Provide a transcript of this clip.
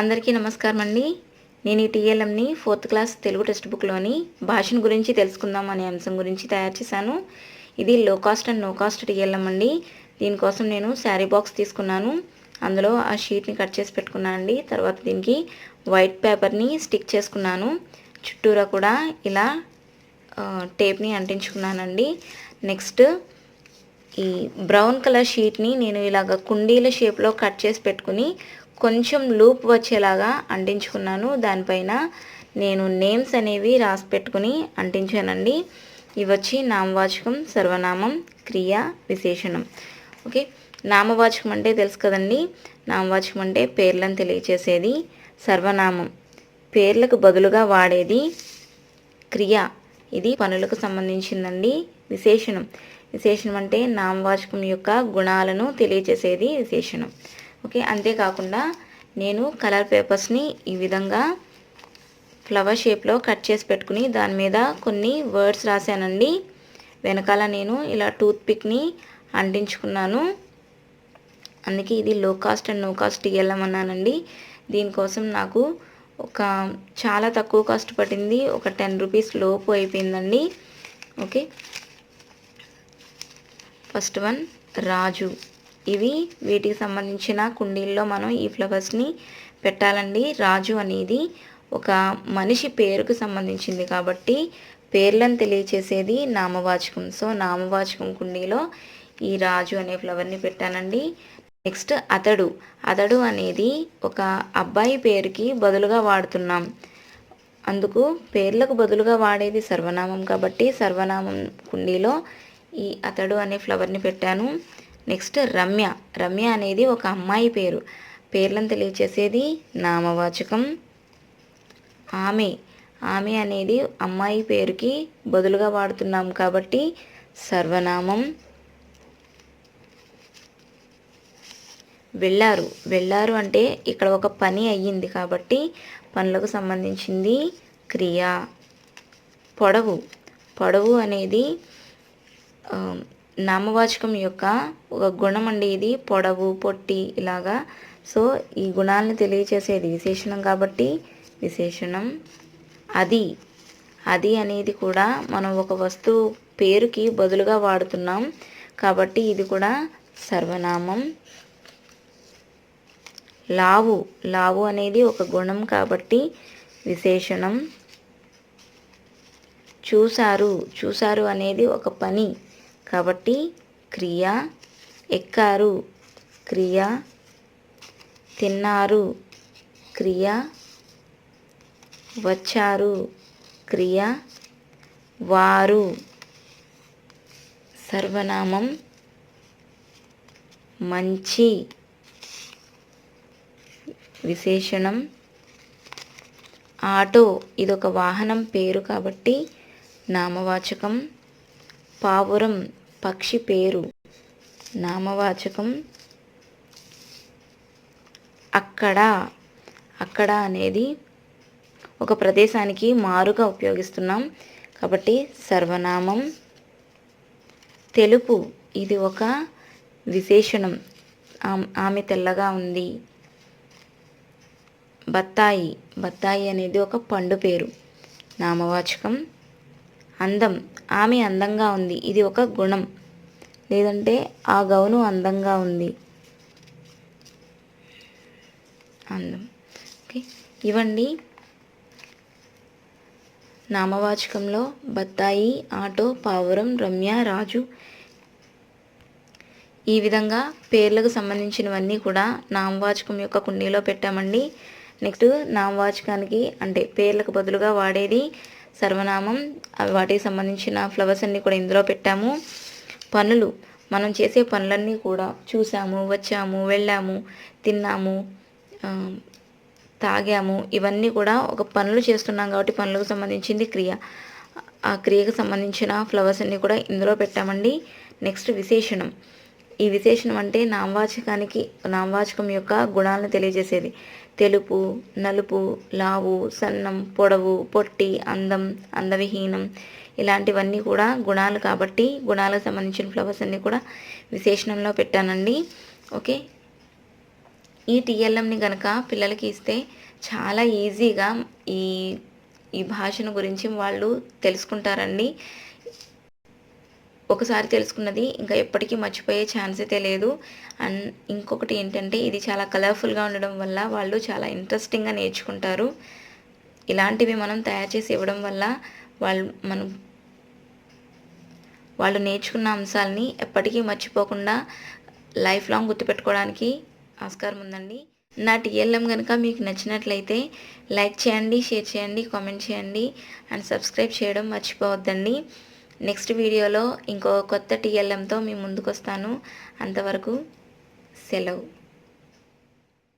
అందరికీ నమస్కారం అండి. నేను ఈ టీఎల్ఎంని ఫోర్త్ క్లాస్ తెలుగు టెక్స్ట్ బుక్లోని భాషను గురించి తెలుసుకుందాం అనే అంశం గురించి తయారు చేశాను. ఇది low cost and no cost TLM అండి. దీనికోసం నేను శారీ బాక్స్ తీసుకున్నాను. అందులో ఆ షీట్ని కట్ చేసి పెట్టుకున్నాను అండి తర్వాత దీనికి వైట్ పేపర్ని స్టిక్ చేసుకున్నాను. చుట్టూరా కూడా ఇలా టేప్ని అంటించుకున్నానండి. నెక్స్ట్ ఈ బ్రౌన్ కలర్ షీట్ని నేను ఇలాగ కుండీల షేప్లో కట్ చేసి పెట్టుకుని కొంచెం లూప్ వచ్చేలాగా అంటించుకున్నాను. దానిపైన నేను నేమ్స్ అనేవి రాసి పెట్టుకుని అంటించానండి. ఇవి వచ్చి నామవాచకం సర్వనామం క్రియ విశేషణం. ఓకే? నామవాచకం అంటే తెలుసు కదండి. నామవాచకం అంటే పేర్లను తెలియచేసేది. సర్వనామం. పేర్లకు బదులుగా వాడేది క్రియ. ఇది పనులకు సంబంధించిందండి. విశేషణం. విశేషణం అంటే నామవాచకం యొక్క గుణాలను తెలియచేసేది విశేషణం. ఓకే అంతేకాకుండా నేను కలర్ పేపర్స్ని ఈ విధంగా ఫ్లవర్ షేప్లో కట్ చేసి పెట్టుకుని దాని మీద కొన్ని వర్డ్స్ రాశానండి. వెనకాల నేను ఇలా టూత్ పిక్ని అంటించుకున్నాను. అందుకే ఇది low cost and no cost వెళ్ళమన్నానండి దీనికోసం నాకు ఒక చాలా తక్కువ కాస్ట్ పడింది ఒక టెన్ రూపీస్ లోపు అయిపోయిందండి. ఓకే. First one Raju. ఇవి వీటికి సంబంధించిన కుండీల్లో మనం ఈ ఫ్లవర్స్ని పెట్టాలండి. రాజు అనేది ఒక మనిషి పేరుకు సంబంధించింది కాబట్టి పేర్లను తెలియచేసేది నామవాచకం. సో నామవాచకం కుండీలో ఈ రాజు అనే ఫ్లవర్ని పెట్టానండి. నెక్స్ట్ అతడు. అతడు అనేది ఒక అబ్బాయి పేరుకి బదులుగా వాడుతున్నాం. అందుకు పేర్లకు బదులుగా వాడేది సర్వనామం కాబట్టి సర్వనామం కుండీలో ఈ అతడు అనే ఫ్లవర్ని పెట్టాను. నెక్స్ట్ రమ్య. రమ్య అనేది ఒక అమ్మాయి పేరు. పేర్లను తెలియచేసేది నామవాచకం. ఆమె. ఆమె అనేది అమ్మాయి పేరుకి బదులుగా వాడుతున్నాం కాబట్టి సర్వనామం. వెళ్ళారు వెళ్ళారు అంటే ఇక్కడ ఒక పని అయ్యింది కాబట్టి పనులకు సంబంధించింది క్రియ. పొడవు. పొడవు అనేది నామవాచకం యొక్క ఒక గుణం అండి ఇది. పొడవు పొట్టి ఇలాగా. సో ఈ గుణాలను తెలియచేసేది విశేషణం కాబట్టి విశేషణం అది. అది అనేది కూడా మనం ఒక వస్తువు పేరుకి బదులుగా వాడుతున్నాం కాబట్టి ఇది కూడా సర్వనామం. లావు. లావు అనేది ఒక గుణం కాబట్టి విశేషణం. చూశారు చూశారు అనేది ఒక పని. కాబట్టి క్రియ ఎక్కారు. క్రియ తిన్నారు. క్రియ వచ్చారు. క్రియ వారు. సర్వనామం మంచి. విశేషణం ఆటో. ఇదొక వాహనం పేరు కాబట్టి నామవాచకం. పావురం పక్షి పేరు. నామవాచకం అక్కడ. అక్కడ అనేది ఒక ప్రదేశానికి మారుగా ఉపయోగిస్తున్నాం కాబట్టి సర్వనామం. తెలుపు ఇది ఒక విశేషణం. ఆమ్- ఆమె తెల్లగా ఉంది. బత్తాయి బత్తాయి అనేది ఒక పండు పేరు. నామవాచకం. అందం ఆమె అందంగా ఉంది. ఇది ఒక గుణం. లేదంటే ఆ గౌను అందంగా ఉంది. అందం. ఓకే. ఇవండి నామవాచకంలో బత్తాయి ఆటో పావురం రమ్య రాజు. ఈ విధంగా పేర్లకు సంబంధించినవన్నీ కూడా నామవాచకం యొక్క కుండీలో పెట్టామండి. నెక్స్ట్ నామవాచకానికి అంటే పేర్లకు బదులుగా వాడేది సర్వనామం వాటికి సంబంధించిన ఫ్లవర్స్ అన్నీ కూడా ఇందులో పెట్టాము. పనులు మనం చేసే పనులన్నీ కూడా చూసాము వచ్చాము వెళ్ళాము తిన్నాము తాగాము. ఇవన్నీ కూడా ఒక పనులు చేస్తున్నాం కాబట్టి పనులకు సంబంధించింది క్రియ. ఆ క్రియకు సంబంధించిన ఫ్లవర్స్ అన్నీ కూడా ఇందులో పెట్టామండి. నెక్స్ట్ విశేషణం. ఈ విశేషణం అంటే నామవాచకానికి నామవాచకం యొక్క గుణాలను తెలియజేసేది. తెలుపు నలుపు లావు సన్నం పొడవు పొట్టి అందం అందవిహీనం ఇలాంటివన్నీ కూడా గుణాలు కాబట్టి గుణాలకు సంబంధించిన ఫ్లవర్స్ అన్నీ కూడా విశేషణంలో పెట్టానండి. ఓకే? ఈ టీఎల్ఎంని కనుక పిల్లలకి ఇస్తే చాలా ఈజీగా ఈ ఈ భాషను గురించి వాళ్ళు తెలుసుకుంటారండి. ఒకసారి తెలుసుకున్నది ఇంకా ఎప్పటికీ మర్చిపోయే ఛాన్స్ అయితే లేదు. అండ్ ఇంకొకటి ఏంటంటే ఇది చాలా కలర్ఫుల్గా ఉండడం వల్ల వాళ్ళు చాలా ఇంట్రెస్టింగ్గా నేర్చుకుంటారు. ఇలాంటివి మనం తయారు చేసి ఇవ్వడం వల్ల వాళ్ళు మనం వాళ్ళు నేర్చుకున్న అంశాలని ఎప్పటికీ మర్చిపోకుండా లైఫ్ లాంగ్ గుర్తుపెట్టుకోవడానికి ఆస్కారం ఉందండి. నా టీఎల్ఎం కనుక మీకు నచ్చినట్లయితే లైక్ చేయండి షేర్ చేయండి కామెంట్ చేయండి. అండ్ సబ్స్క్రైబ్ చేయడం మర్చిపోవద్దండి. నెక్స్ట్ వీడియోలో ఇంకో కొత్త టీఎల్ఎంతో మీ ముందుకు వస్తాను అంతవరకు సెలవు.